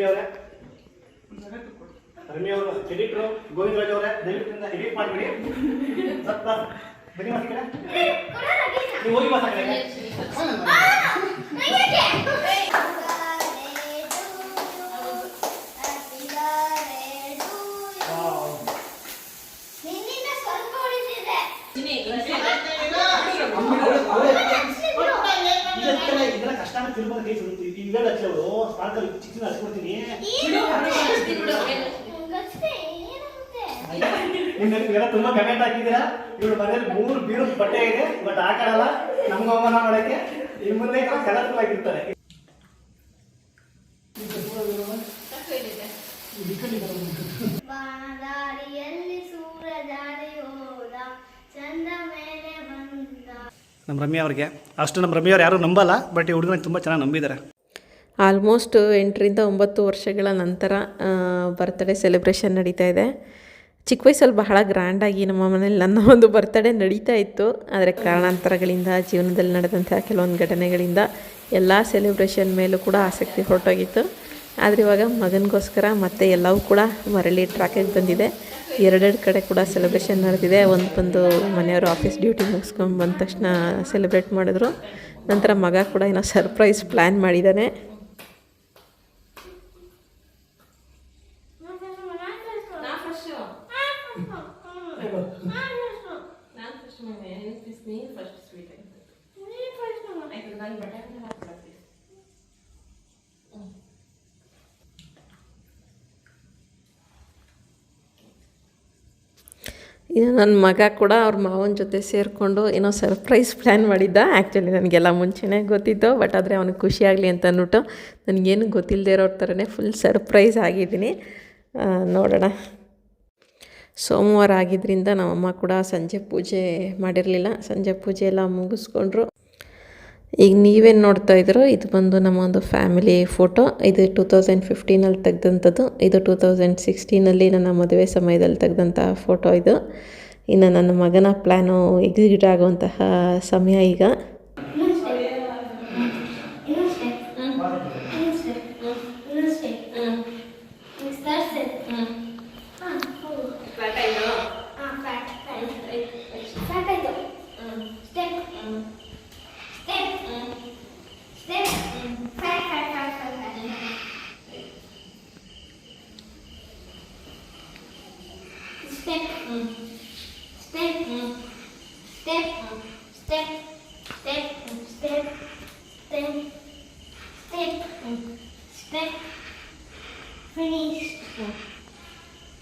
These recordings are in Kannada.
ಸುಮಿ ಅವರೇ? ರಮ್ಯ ಅವರು ಎಡಿಟ್ರು ಗೋವಿಂದರಾಜ್ ಅವರೇ ದಯವಿಟ್ಟು ಎಡಿಟ್ ಮಾಡಿಬಿಡಿ. ಸತ್ತ ಬನ್ನಿ ಮಾತಾಡ ನೀವು ಹೋಗಿ ಮಾತಾಡಿ ಸ್ವಲ್ಪ ಉಳಿದಿದೆ. ಇದಕ್ಕೆಲ್ಲ ಇದೆಲ್ಲ ಕಷ್ಟ ಅಂತ ತಿಳ್ಕೊಂಡು ಕೈ ಸುಡುತ್ತೆ ಇವೆಲ್ಲ ಹಚ್ಚಿ ಅವರು ಸ್ಪಾರ್ಕಲ್ ಚಿಕ್ಕ ಹಚ್ಕೊಡ್ತೀನಿ ನಿಮ್ಗೆಲ್ಲ ತುಂಬಾ ಕಮೆಂಟ್ ಹಾಕಿದ್ದೀರಾ? ಇವ್ರ ಮನೇಲಿ ಮೂರು ಬೀರು ಬಟ್ಟೆ ಇದೆ ಬಟ್ ಹಾಕಲ್ಲ ನಮ್ಗ ಅವಮಾನ ಮಾಡಕ್ಕೆ. ಇನ್ ಮುಂದೆ ಕಲರ್ಫುಲ್ ಆಗಿರ್ತಾರೆ. ಬಾಣದಾರಿಯಲ್ಲಿ ಸೂರಜಾರಿ ಹೋದ ಚಂದ ಮೇಲೆ ಬಂದ ನಮ್ಮ ರಮ್ಯಾ ಅವ್ರಿಗೆ. ಅಷ್ಟು ನಮ್ಮ ರಮ್ಯಾ ಅವ್ರು ಯಾರು ನಂಬಲ್ಲ ಬಟ್ ಈ ಹುಡುಗನ ತುಂಬ ಚೆನ್ನಾಗಿ ನಂಬಿದ್ದಾರೆ. ಆಲ್ಮೋಸ್ಟ್ ಎಂಟರಿಂದ ಒಂಬತ್ತು ವರ್ಷಗಳ ನಂತರ ಬರ್ತ್ಡೇ ಸೆಲೆಬ್ರೇಷನ್ ನಡೀತಾ ಇದೆ. ಚಿಕ್ಕ ವಯಸ್ಸಲ್ಲಿ ಬಹಳ ಗ್ರ್ಯಾಂಡಾಗಿ ನಮ್ಮ ಮನೇಲಿ ನನ್ನ ಒಂದು ಬರ್ತ್ಡೇ ನಡೀತಾ ಇತ್ತು. ಆದರೆ ಕಾರಣಾಂತರಗಳಿಂದ, ಜೀವನದಲ್ಲಿ ನಡೆದಂತಹ ಕೆಲವೊಂದು ಘಟನೆಗಳಿಂದ ಎಲ್ಲ ಸೆಲೆಬ್ರೇಷನ್ ಮೇಲೂ ಕೂಡ ಆಸಕ್ತಿ ಹೊರಟೋಗಿತ್ತು. ಆದರೆ ಇವಾಗ ಮಗನಿಗೋಸ್ಕರ ಮತ್ತೆ ಎಲ್ಲವೂ ಕೂಡ ಮರಳಿ ಟ್ರ್ಯಾಕಿಗೆ ಬಂದಿದೆ. ಎರಡೆರಡು ಕಡೆ ಕೂಡ ಸೆಲೆಬ್ರೇಷನ್ ನಡೆದಿದೆ. ಒಂದು ಬಂದು ಮನೆಯವರು ಆಫೀಸ್ ಡ್ಯೂಟಿ ಮುಗಿಸ್ಕೊಂಡು ಬಂದ ತಕ್ಷಣ ಸೆಲೆಬ್ರೇಟ್ ಮಾಡಿದ್ರು. ನಂತರ ಮಗ ಕೂಡ ಏನೋ ಸರ್ಪ್ರೈಸ್ ಪ್ಲ್ಯಾನ್ ಮಾಡಿದ್ದಾನೆ ನನ್ನ ಮಗ ಕೂಡ ಅವ್ರ ಮಾವನ ಜೊತೆ ಸೇರಿಕೊಂಡು ಏನೋ ಸರ್ಪ್ರೈಸ್ ಪ್ಲ್ಯಾನ್ ಮಾಡಿದ್ದ. ಆ್ಯಕ್ಚುಲಿ ನನಗೆಲ್ಲ ಮುಂಚೆನೇ ಗೊತ್ತಿತ್ತು ಬಟ್ ಆದರೆ ಅವನಿಗೆ ಖುಷಿಯಾಗಲಿ ಅಂತ ಅಂದ್ಬಿಟ್ಟು ನನಗೇನು ಗೊತ್ತಿಲ್ಲದೆ ಇರೋ ಥರನೇ ಫುಲ್ ಸರ್ಪ್ರೈಸ್ ಆಗಿದ್ದೀನಿ. ನೋಡೋಣ. ಸೋಮವಾರ ಆಗಿದ್ದರಿಂದ ನಮ್ಮಮ್ಮ ಕೂಡ ಸಂಜೆ ಪೂಜೆ ಮಾಡಿರಲಿಲ್ಲ. ಸಂಜೆ ಪೂಜೆ ಎಲ್ಲ ಮುಗಿಸ್ಕೊಂಡ್ರು. ಈಗ ನೀವೇನು ನೋಡ್ತಾ ಇದ್ರು ಇದು ಬಂದು ನಮ್ಮ ಒಂದು ಫ್ಯಾಮಿಲಿ ಫೋಟೋ ಇದು ಟೂ ತೌಸಂಡ್ ಫಿಫ್ಟೀನಲ್ಲಿ ತೆಗೆದಂಥದ್ದು ಇದು ಟೂ ತೌಸಂಡ್ ಸಿಕ್ಸ್ಟೀನಲ್ಲಿ ನನ್ನ ಮದುವೆ ಸಮಯದಲ್ಲಿ ತೆಗೆದಂತಹ ಫೋಟೋ ಇದು. ಇನ್ನು ನನ್ನ ಮಗನ ಪ್ಲ್ಯಾನು ಎಕ್ಸಿಕ್ಯೂಟ್ ಆಗುವಂತಹ ಸಮಯ ಈಗ.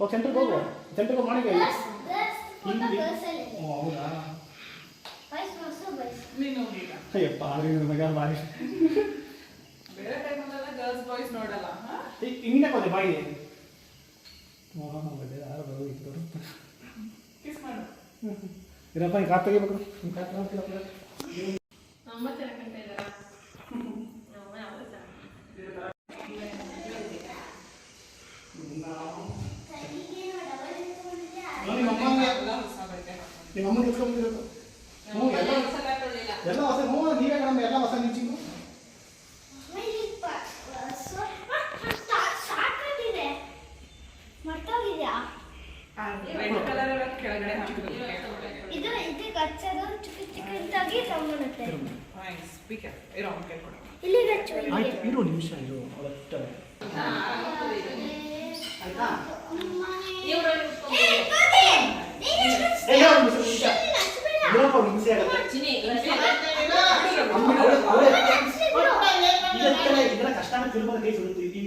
ಓ ಸೆಂಟ್ರಿಗೆ ಹೋಗುವ. ಸೆಂಟ್ರಿಗೆ ಹೋಗಿ. ಮಾಡಿಗೆ ಹೌದಾ? ಅಯ್ಯಪ್ಪ ಆದ್ರೆ ಮಗ ಬಾರಿ ಬೇರೆ ಟೈಮಲ್ಲೆಲ್ಲ ಗರ್ಲ್ಸ್ ಬಾಯ್ಸ್ ನೋಡಲ್ಲ ಹಿಂಗೆ ಹೋದೆ ಬಾಯಿಗೆ ನೋಡೋಣ ಬಂದೆ ಯಾರು ಬರೋ ಇದ್ದವರು ಕಿಸ್ ಮಾಡು. ಇರಪ್ಪ ಹಿಂಗೆ ಕಾತ್ ತೆಗಿಬೇಕು. ಕಾತ್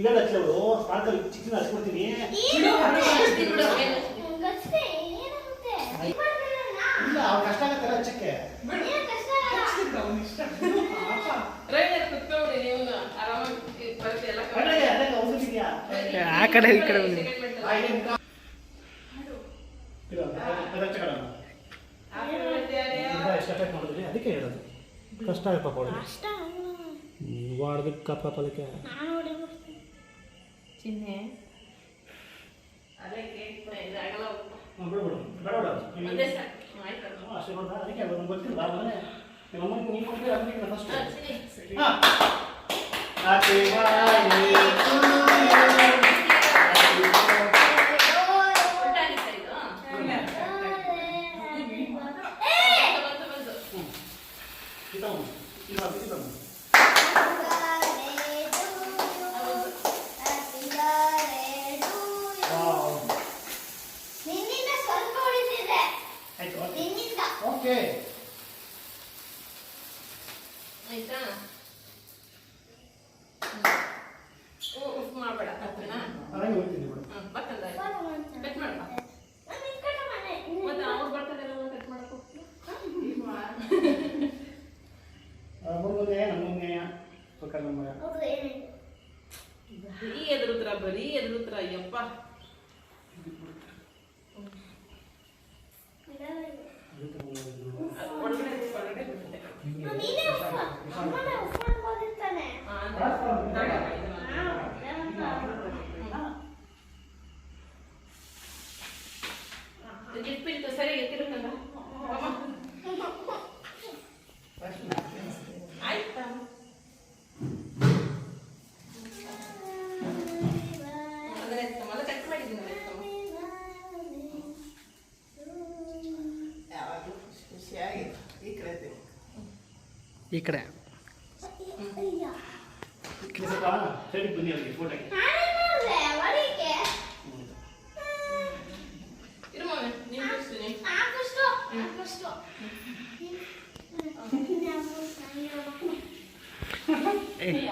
ಸುಡುತ್ತೆ ಇವೆಲ್ಲ ಹಚ್ಚೋಳು ಚಿಕ್ಕನ ಚಿಕ್ಕ ಹಚ್ಕೊಡ್ತೀನಿ. ಇಲ್ಲ ಅವ್ರು ಕಷ್ಟ ಆಗತ್ತಲ್ಲ ಹಚ್ಚಕ್ಕೆ. ಅದಕ್ಕೆ ಆ ಕಡೆ ಈ ಕಡೆ. ಇಲ್ಲ, ಹೇಳೋದು. ಕಷ್ಟ ಆಗುತ್ತೆ ಪಾಪ. ಆಡ್ದಕ್ಕೆ ಕಪ್ಪ ಕಪ್ಪಲಕ್ಕೆ ಹೊಡಿಬಿಡ್ತೀನಿ. ಅದೇ ಕೇಕ್ ಇದಾಗಲ್ಲ ಬಿಡ್ಬಿಡು ಬೇಡ ಬೇಡ. ಸಾಕು ಆಯ್ತು ಹ್ಞೂ, ಅಷ್ಟೇ ನೋಡ್ದ ಅದಕ್ಕೆ ಗೊತ್ತಿಲ್ಲ. ಆಮೇಲೆ ನಿಮ್ಮ ನೀವು ಹಾ, ಹಾ. Happy birthday to you. ಉಲ್ಟಾಗಿತ್ತಾ ಇದು? ಏ! ಬಂತು, ಬಂತು. ಇದಮ್ಮ, ಇದಮ್ಮ, ಇದಮ್ಮ. Wow. ನಿನ್ನಿಂದ ಸ್ವಲ್ಪ ಉಳಿದಿದೆ ಆಯ್ತು, ಓಕೆ. ನಿನ್ನಿಂದ ಓಕೆ ಆಯ್ತಾ ಹ್ಞೂ ಉಫ್ ಮಾಡಬೇಡ ಓಕೆನಾ ಅದಂಗೆ ಹೋಗ್ತೀನಿ ಬಿಡು ಹ್ಞೂ ಬರ್ತದ ಫಾಲೋ ಮಾಡ್ತಾನೆ. ಕಟ್ ಮಾಡು ನಾನು ಈ ಕಡೆ ಮನೆ. ಮತ್ತೆ ಅವ್ರು ಬರ್ತಾರೆ ಕಟ್ ಮಾಡಕ್ಕೆ ಮುಂದೆ ನಮ್ಮ ಮುಂದೆ ಪಕ್ಕ ನಮ್ಮ ಹೌದು, ಏನಾಯ್ತು? ಬರೀ ಎದುರುತ್ರ ಬರೀ ಎದುರುತ್ರ ಅಯ್ಯಪ್ಪ ಅದು ಒಳಗಡೆ ಒಳಗಡೆ ಬಿಡುತ್ತೆ ನಾನು ನೀನೇ ಉಫ್ಫ. ಅಮ್ಮನೇ ಉಫ್ಫ ಅನ್ಬೋದಿರ್ತಾನೆ. ಆ, ಅಂದ್ರೆ ಹಾ, ಏನಪ್ಪ? ಇಟ್ಬಿಟ್ಟು ಸರಿ ತಿರುಗಲ್ಲ ಆಯ್ತಾ ಅಂದ್ರೆ ಮೊದಲು ಕಟ್ ಮಾಡಿದ್ದೀನಿ ಯಾವಾಗಲೂ ಖುಷಿ ಖುಷಿಯಾಗಿ ಈ ಕಡೆ ತಿರುಗು. ಈ ಕಡೆ ಅಯ್ಯ. ನೀವು ಸ್ವಲ್ಪ ಸೈಡಿಗೆ ಬನ್ನಿ ಅವ್ರಿಗೆ ಫೋಟೋಗೆ ನಾನೇನ್ ಮಾಡ್ದೆ? ಒಳಗೆ? ಇರು ಮಗನೇ, ನೀನ್ ಬಿಡಿಸ್ತೀನಿ. ನಾಲ್ಕಷ್ಟು, ಕಡೆ.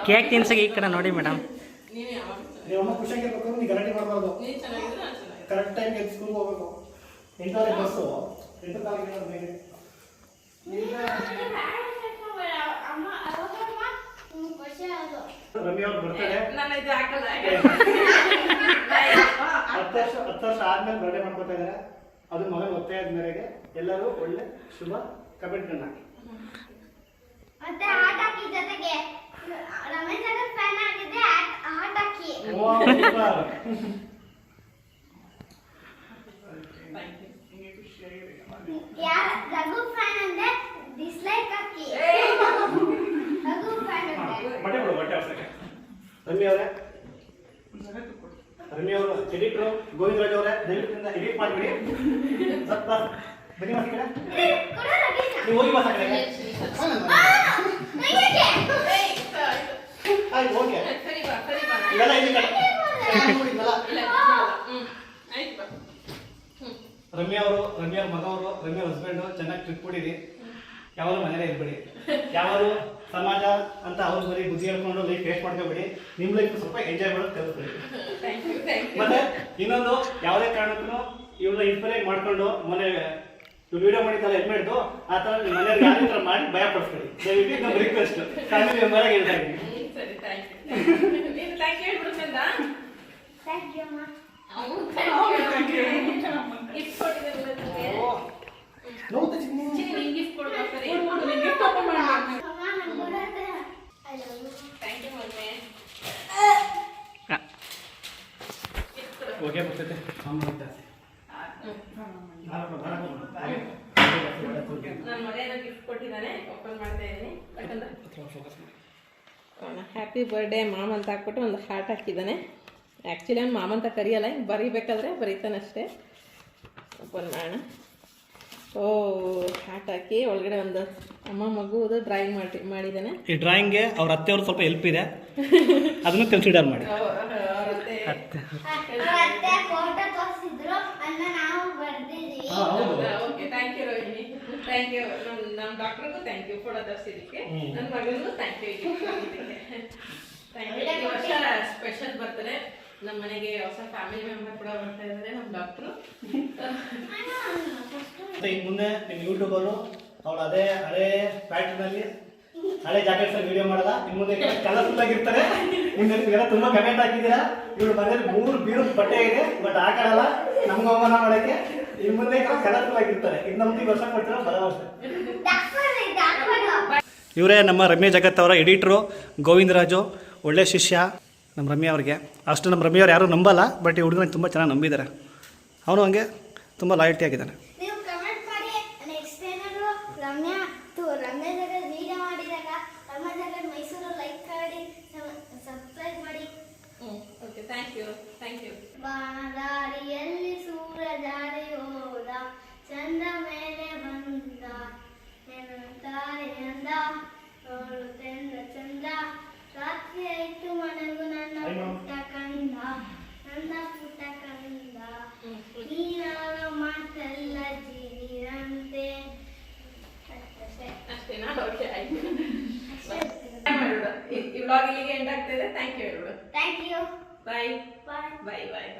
ಕೇಕ್ ತಿನ್ಸಕ್ಕೆ ಈ ಕಡೆ ನೋಡಿ ಮೇಡಮ್ ಕರೆಕ್ಟ್ ಟೈಮ್ಗೆ ಸ್ಕೂಲ್ಗೆ ಹೋಗ್ಬೇಕು ಎಂಟು ಬಸ್ಸು ಎಂಟು ತಾರೀಕಿಗೆ ರವಿ ಅವ್ರ ನಾನು ಇದು ಹಾಕಲ್ಲ. ಹತ್ತು ವರ್ಷ ಹತ್ತು ವರ್ಷ ಆದ್ಮೇಲೆ ಬರ್ಡೇ ಮಾಡ್ಕೊತಾ ಇದ್ದಾರೆ. ಅದು ಮಗನ ಒತ್ತಾಯದ ಮೇರೆಗೆ ಎಲ್ಲರೂ ಒಳ್ಳೆ ಶುಭ ಕಬಡ್ಡಿ ಹಾಕಿ. ಮತ್ತೆ ಹಾಕಿ ಜೊತೆಗೆ ರಮೇಶ್ ಅಗರ್ ಫ್ಯಾನ್ ಆಗಿದ್ದೆ ಹಾಕಿ. ಯಾರ ರಘು ಫ್ಯಾನ್ ಅಂದ್ರೆ ಡಿಸ್ಲೈಕ್ ಹಾಕಿ. ಅಂದ್ರೆ ಬಟ್ಟೆ ಅವಶ್ಯಕ ರಮ್ಯ ಅವರೇ. ರಮ್ಯ ಅವರು ಎಡಿಟ್ರು ಗೋವಿಂದರಾಜ್ ಅವರೇ ದಯವಿಟ್ಟು ಎಡಿಟ್ ಮಾಡಿಬಿಡಿ. ಸ್ವಲ್ಪ ಬನ್ನಿ ಕಡೆ ಕೊಡು. ರಘುನ. ನೀವು ಹೋಗಿ. ಆಯ್ತು ಓಕೆ. ಇವೆಲ್ಲ ಇಲ್ಲಿ ಕಡೆ ರಮ್ಯ ಅವರು ರಮ್ಯ ಮಗ ಅವರು ರಮ್ಯಾ ಹಸ್ಬೆಂಡ್ ಚೆನ್ನಾಗಿ ಟ್ರಿಪ್ ಕೊಡಿರಿ ಯಾವಾಗಲೂ ಮನೇಲೇ ಇರ್ಬೇಡಿ. ಯಾವಾಗಲೂ ಸಮಾಜ ಅಂತ ಅವ್ರ ಬರೀ ಬುದ್ಧಿ ಹೇಳ್ಕೊಂಡು ಲೈಫ್ ವೇಸ್ಟ್ ಮಾಡ್ಕೋಬೇಡಿ. ನಿಮ್ಮ ಲೈಫ್ ಸ್ವಲ್ಪ ಎಂಜಾಯ್ ಮಾಡೋದು ಕಲಿಸ್ಬೇಡಿ ಥ್ಯಾಂಕ್ ಯು ಥ್ಯಾಂಕ್ ಯು ಮತ್ತೆ ಇನ್ನೊಂದು ಯಾವುದೇ ಕಾರಣಕ್ಕೂ ಇವ್ರನ್ನ ಇನ್ಸ್ಪೈರ್ ಮಾಡ್ಕೊಂಡು ಮನೆ ವಿಡಿಯೋ ಮಾಡಿದ್ದಲ್ಲ ಎಡ್ ಮಾಡಿದ್ದು ಆ ಥರ ಮನೆಯವ್ರಿಗೆ ಯಾವ ಥರ ಮಾಡಿ ಭಯ ಪಡಿಸ್ಬೇಡಿ ದಯವಿಟ್ಟು ನಮ್ಮ ರಿಕ್ವೆಸ್ಟ್ ಫ್ಯಾಮಿಲಿ ಮೆಂಬರ್ ಆಗಿ ಹೇಳ್ತಾ ಇದ್ದೀನಿ. ಥ್ಯಾಂಕ್ ಯು ನೀನು ಥ್ಯಾಂಕ್ ಯು ಹೇಳ್ಬಿಡ್ತಂದ Thank you, ಅಮ್ಮ. ಹೊಗೆ ಬರ್ತೈತೆ ಹ್ಯಾಪಿ ಬರ್ಡೇ ಮಾಮಂತ ಹಾಕ್ಬಿಟ್ಟು ಒಂದು ಹಾರ್ಟ್ ಹಾಕಿದ್ದಾನೆ. ಆ್ಯಕ್ಚುಲಿ ಅವ್ನು ಮಾಮ ಅಂತ ಕರೆಯಲ್ಲ ಹಿಂಗೆ ಬರೀಬೇಕಾದ್ರೆ ಬರೀತಾನಷ್ಟೇ ಓಪನ್ ಮಾಡೋಣ. ಓ ಹಾಟ್ ಹಾಕಿ ಒಳಗಡೆ ಒಂದು ಅಮ್ಮ ಮಗುವುದು ಡ್ರಾಯಿಂಗ್ ಮಾಡಿ ಮಾಡಿದ್ದಾನೆ. ಈ ಡ್ರಾಯಿಂಗ್ಗೆ ಅವ್ರ ಅತ್ತೆಯವ್ರು ಸ್ವಲ್ಪ ಹೆಲ್ಪ್ ಇದೆ. ಅದನ್ನು ಕನ್ಸಿಡರ್ ಮಾಡಿ. ಅತ್ತೆ. ಅವ್ರ ಅತ್ತೆ ಫೋಟೋ ತೋರಿಸಿದ್ರು ಅನ್ನ ನಾವು ಬರ್ದಿದ್ವಿ. ಹೌದು. Okay thank you Rohini. Thank you ನಮ್ಮ ನಮ್ಮ ಡಾಕ್ಟ್ರಿಗೂ ಥ್ಯಾಂಕ್ ಯು ಫೋಟೋ ತರಿಸಿದ್ದಕ್ಕೆ. ನನ್ನ ಮಗನಿಗೂ ಥ್ಯಾಂಕ್ ಯು ಥ್ಯಾಂಕ್ ಯು ಈ ವರ್ಷ ಸ್ಪೆಷಲ್ ಬರ್ತಡೆ ನಮ್ಮ ಮನೆಗೆ ಹೊಸ ಫ್ಯಾಮಿಲಿ ಮೆಂಬರ್ ಕೂಡ ಬರ್ತಾ ಇದ್ದಾರೆ ನಮ್ಮ ಡಾಕ್ಟ್ರು ಮತ್ತೆ ಇನ್ನು ಮುಂದೆ ನಿಮ್ಮ ಯೂಟ್ಯೂಬರು ಅವಳು ಅದೇ ಹಳೆ ಫ್ಯಾಟರ್ನಲ್ಲಿ ಹಳೆ ಜಾಕೆಟ್ಸ್ ವಿಡಿಯೋ ಮಾಡಲ್ಲ. ನಿಮ್ಮ ಮುಂದೆ ಕಲರ್ಫುಲ್ ಆಗಿರ್ತಾರೆ. ನಿಮ್ಗೆ ನೀವೆಲ್ಲ ತುಂಬಾ ಕಮೆಂಟ್ ಹಾಕಿದ್ದೀರಾ. ಇವ್ರು ಮನೇಲಿ ಮೂರು ಬೀರು ಬಟ್ಟೆ ಇದೆ ಬಟ್ ಹಾಕಲ್ಲ ನಮ್ಗೆ ಅವಮಾನ ಮಾಡಕ್ಕೆ ಇನ್ನು ಮುಂದೆ ಕಲರ್ಫುಲ್ ಆಗಿರ್ತಾರೆ. ಇನ್ನು ನಮ್ಗೆ ಈ ವರ್ಷ ಕೊಡ್ತೀರಾ ಡಾಕ್ಟರ್ ಇವರೇ ನಮ್ಮ ರಮ್ಯ ಜಗತ್ ಅವರ ಎಡಿಟ್ರು ಗೋವಿಂದರಾಜು ಒಳ್ಳೆ ಶಿಷ್ಯ. ನಮ್ಮ ರಮ್ಯ ಅವರಿಗೆ. ಅಷ್ಟು ನಮ್ಮ ರಮ್ಯ ಅವ್ರು ಯಾರೂ ನಂಬಲ್ಲ ಬಟ್ ಈ ಹುಡುಗನ ತುಂಬ ಚೆನ್ನಾಗಿ ನಂಬಿದ್ದಾರೆ. ಅವನು ಹಂಗೆ ತುಂಬ ಲಾಯಲ್ಟಿ ಆಗಿದ್ದಾನೆ.